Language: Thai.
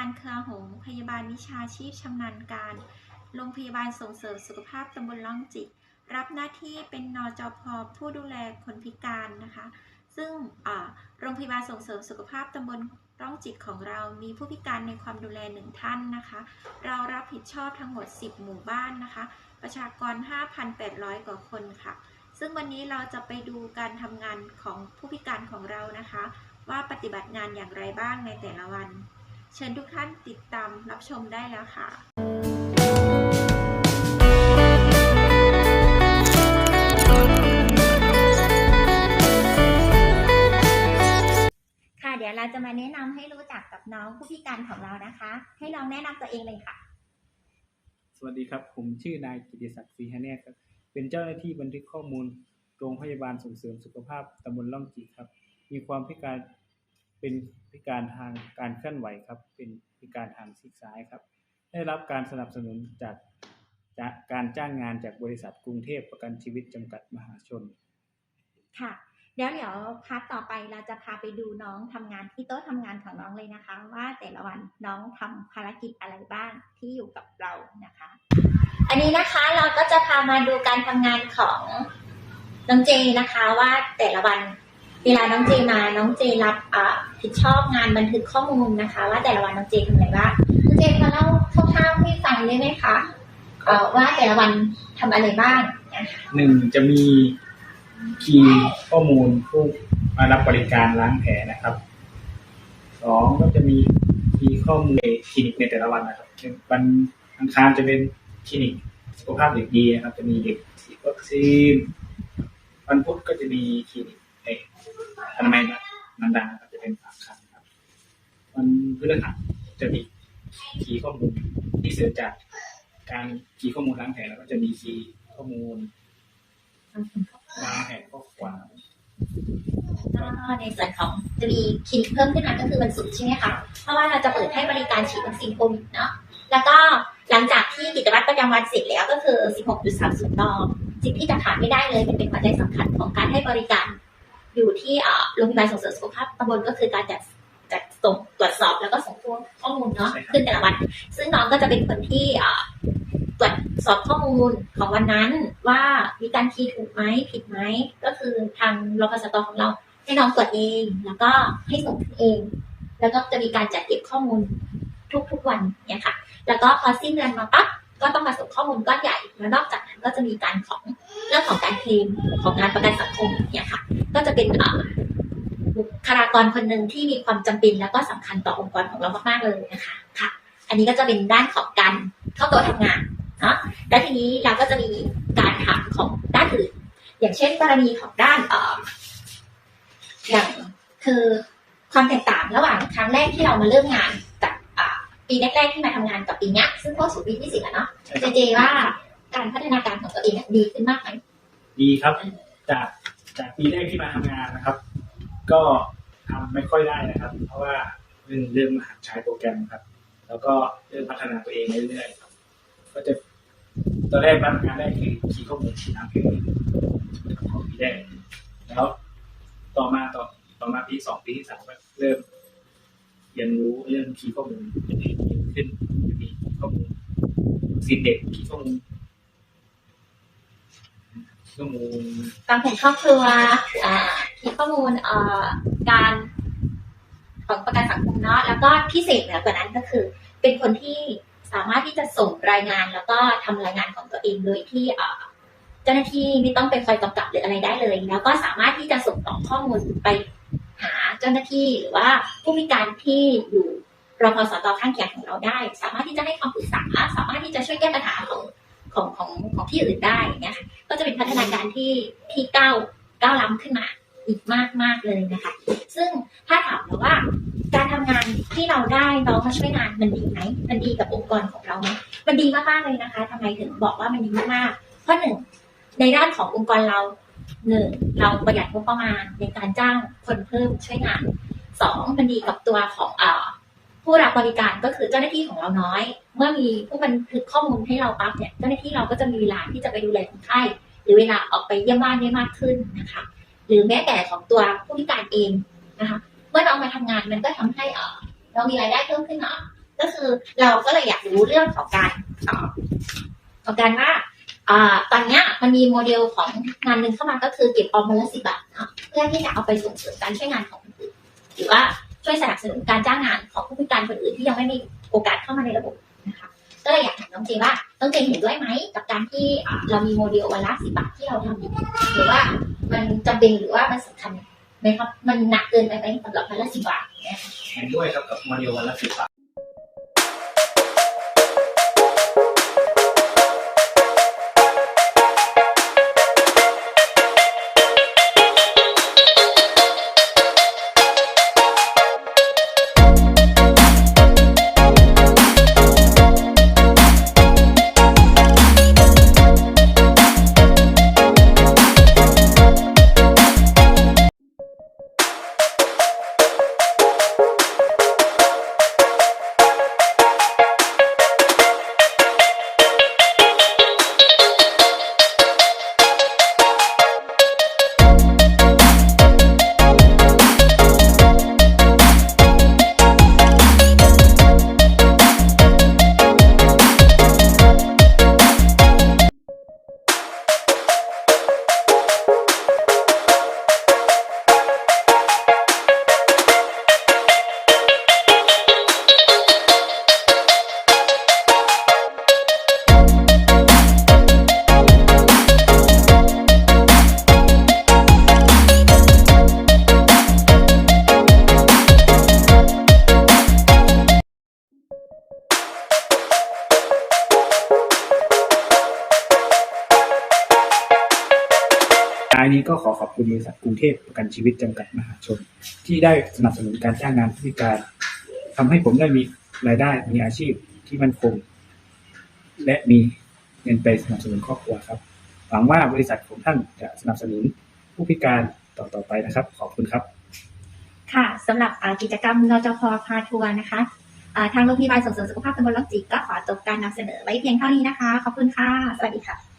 สลิงคารเครือหงพยาบาลวิชาชีพชำนาญการ โรงพยาบาลส่งเสริมสุขภาพตำบลล่องจิกรับหน้าที่เป็นนจพผู้ดูแลคนพิการนะคะ ซึ่งโรงพยาบาลส่งเสริมสุขภาพตำบลร่องจิตของเรามีผู้พิการในความดูแลหนึ่งท่านนะคะ เรารับผิดชอบทั้งหมด 10 หมู่บ้านนะคะ ประชากร 5,800 กว่าคนค่ะ ซึ่งวันนี้เราจะไปดูการทำงานของผู้พิการของเรานะคะ ว่าปฏิบัติงานอย่างไรบ้างในแต่ละวัน เชิญทุกท่านติดตามรับชมได้แล้วค่ะค่ะเดี๋ยวเราจะมาแนะนำให้รู้จักกับน้องผู้พิการของเรานะคะ ให้น้องแนะนำตัวเองเลยค่ะ สวัสดีครับ ผมชื่อนายกิติศักดิ์ศรีหะแนกครับ เป็นเจ้าหน้าที่บันทึกข้อมูล โรงพยาบาลส่งเสริมสุขภาพตำบลล่องจิกครับ มีความพิการ เป็นพิการทางการเคลื่อนไหวครับ เป็นพิการทางซีกซ้ายครับ ได้รับการสนับสนุนจากจากการจ้างงานจากบริษัทกรุงเทพประกันชีวิตจำกัดมหาชน ค่ะเดี๋ยวเดี๋ยวพาร์ทต่อไปเราจะพาไปดูน้องทำงานที่โต๊ะทำงานของน้องเลยนะคะ ว่าแต่ละวันน้องทำภารกิจอะไรบ้างที่อยู่กับเรานะคะ อันนี้นะคะเราก็จะพามาดูการทำงานของน้องเจนะคะว่าแต่ละวัน เวลาน้องเจมา น้องเจรับอ่าผิดชอบงานบันทึกข้อมูลนะคะ ว่าแต่ละวันน้องเจทำอะไรบ้างน้องเจมาเล่าคร่าวๆให้ฟังได้ไหมคะเอ่อว่าแต่ละวันทำอะไรบ้างหนึ่งจะมีคีย์ข้อมูลผู้มารับบริการล้างแผลนะครับสองก็จะมีคีย์ข้อมูลคลินิกในแต่ละวันนะครับเช่นวันอังคารจะเป็นคลินิกสุขภาพเด็กดีนะครับ จะมีเด็กฉีดวัคซีนวันพุธก็จะมีคลินิก เอกอนามันันดาจะเป็นฝากคันครับวันพฤหัสจะมีคีย์ข้อมูลที่เสริมจากการคีย์ข้อมูลล้างแผลแล้วก็จะมีคีย์ข้อมูลวางแผนข้อควาก็ในส่วนของจะมีคลินิกเพิ่มขึ้นมาก็คือวันศุกร์ใช่ไหมคะ เพราะว่าเราจะเปิดให้บริการฉีดวัคซีนโควิดเนาะ แล้วก็หลังจากที่กิจวัตรประจำวันเสร็จแล้วก็คือ 16.30นสิ่งที่จะขาดไม่ได้เลยมันเป็นหัวใจสำคัญของการให้บริการ อยู่ที่เอ่อโรงพยาบาลส่งเสริมสุขภาพตำบลก็คือการจัดจัดส่งตรวจสอบแล้วก็ส่งข้อมูลเนาะขึ้นแต่ละวัน ซึ่งน้องก็จะเป็นคนที่เอ่อตรวจสอบข้อมูลของวันนั้นว่ามีการคีย์ถูกไหมผิดไหมก็คือทางรพสตของเราให้น้องตรวจเองแล้วก็ให้ส่งถึงเอง แล้วก็จะมีการจัดเก็บข้อมูลทุกๆวันเนี่ยค่ะ แล้วก็พอสิ้นเดือนมาปั๊บ ก็ต้องมาส่งข้อมูลก้อนใหญ่ แล้วนอกจากนั้นก็จะมีการของเรื่องของการเคลมของงานประกันสังคมเนี่ยค่ะ ก็จะเป็นบุคลากรคนหนึ่งที่มีความจำเป็นแล้วก็สำคัญต่อองค์กรของเรามากๆเลยนะคะค่ะ อันนี้ก็จะเป็นด้านของการเข้าตัวทำงานเนาะแล้วทีนี้เราก็จะมีการถามของด้านอื่น อย่างเช่นกรณีของด้านเอ่ออย่างคือความแตกต่างระหว่างครั้งแรกที่เรามาเริ่มงาน ปีแรกๆที่มาทำงานกับปีเนี้ยซึ่งเข้าสู่ปีที่สิบแล้วเนาะเจเจว่าการพัฒนาการของตัวเองอะดีขึ้นมากไหมดีครับ จากจากปีแรกที่มาทำงานนะครับ ก็ทำไม่ค่อยได้นะครับ เพราะว่าเริ่มเริ่มหัดใช้โปรแกรมครับ แล้วก็เริ่มพัฒนาตัวเองเรื่อยๆครับก็จะตอนแรกมาทำงานแรกคือคีย์ข้อมูลทางเพจของปีแรกแล้ว ต่อมาต่อต่อมาปีสองปีที่สามก็เริ่มเรียนรู้เรื่องคีย์ข้อมูลขึ้นขึ้นมีข้อมูลสิเด็กคีย์ข้อมูลข้อมูลการแผนครอบครัวอ่ามีข้อมูลเอ่อการของประกันสังคมเนาะแล้วก็พิเศษเหนือกว่านั้นก็คือ เป็นคนที่สามารถที่จะส่งรายงานแล้วก็ทำรายงานของตัวเองโดยที่เจ้าหน้าที่ไม่ต้องไปคอยกำกับหรืออะไรได้เลย แล้วก็สามารถที่จะส่งต่อข้อมูลไป เจ้าหน้าที่หรือว่าผู้พิการที่อยู่รพสตข้างเคียงของเราได้ สามารถที่จะให้คำปรึกษาสามารถที่จะช่วยแก้ปัญหาของของของของที่อื่นได้เงี้ยก็จะเป็นพัฒนาการที่ที่ก้าวก้าวล้ำขึ้นมาอีกมากมากเลยนะคะ ซึ่งถ้าถามเราว่าการทำงานที่เราได้น้องมาช่วยงานมันดีไหมมันดีกับองค์กรของเราไหมมันดีมากๆเลยนะคะทำไมถึงบอกว่ามันดีมากๆเพราะหนึ่งในด้านขององค์กรเรา หนึ่งเราประหยัดงบประมาณในการจ้างคนเพิ่มช่วยงานสองมันดีกับตัวของเอ่อผู้รับบริการก็คือเจ้าหน้าที่ของเราน้อย เมื่อมีผู้บันทึกข้อมูลให้เราปั๊บเนี่ยเจ้าหน้าที่เราก็จะมีเวลาที่จะไปดูแลคนไข้หรือเวลาออกไปเยี่ยมบ้านได้มากขึ้นนะคะ หรือแม้แต่ของตัวผู้พิการเองนะคะ เมื่อน้องมาทำงานมันก็ทำให้เรามีรายได้เพิ่มขึ้นเนาะก็คือเราก็เลยอยากรู้เรื่องของการเอ่อของการว่า อ่าตอนนี้มันมีโมเดลของงานหนึ่งเข้ามาก็คือเก็บออมวันละสิบบาทเนาะเพื่อที่จะเอาไปส่งเสริมการช่วยงานของคนอื่นหรือว่าช่วยสนับสนุนการจ้างงานของผู้พิการคนอื่นที่ยังไม่มีโอกาสเข้ามาในระบบนะคะก็เลยอยากถามน้องเจว่าน้องเจเห็นด้วยไหมกับการที่เรามีโมเดลวันละสิบบาทที่เราทำอยู่หรือว่ามันจำเป็นหรือว่ามันสำคัญไหมครับมันหนักเกินไปไหมสำหรับวันละสิบบาทเนี่ยเห็นด้วยครับกับโมเดลวันละสิบบาท ท้ายนี้ก็ขอขอบคุณบริษัทกรุงเทพประกันชีวิตจำกัดมหาชน ที่ได้สนับสนุนการจ้างงานผู้พิการทำให้ผมได้มีรายได้มีอาชีพที่มั่นคง และมีเงินไปสนับสนุนครอบครัวครับ หวังว่าบริษัทของท่านจะสนับสนุนผู้พิการต่อๆไปนะครับ ขอบคุณครับ ค่ะสำหรับกิจกรรมนจพพาทัวร์นะคะทางโรงพยาบาลส่งเสริมสุขภาพตำบลล็อกจิกก็ขอจบการนำเสนอไว้เพียงเท่านี้นะคะ ขอบคุณค่ะ สวัสดีค่ะ